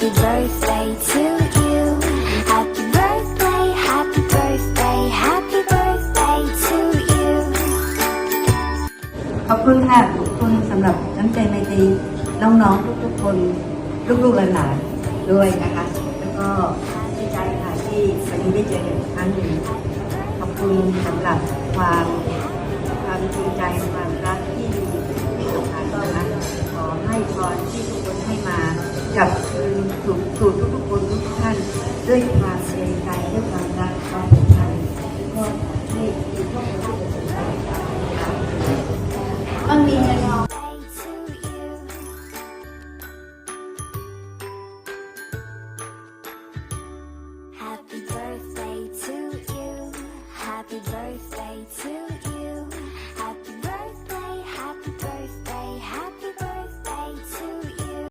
Happy birthday to you. Happy birthday, happy birthday, happy birthday to you. ขอบคุณค่ะขอบคุณสำหรับน้ำใจไมตรีน้องๆทุกๆคน ลูกๆหลานๆด้วยนะคะ แล้วก็ดีใจค่ะที่วันนี้ได้เจอกันอีกครั้งหนึ่งขอบคุณสำหรับความความจริงใจความรักที่ที่สำคัญนะคะขอให้พรที่ทุกคนให้มากับ คืนสู่สู่ทุกๆคนทุกๆท่านด้วยความเสียใจด้วยความรักความผูกพันก็ให้มีครอบครัวที่สุขสันต์ค่ะมันมีเงินทอง Happy birthday to you. Happy birthday to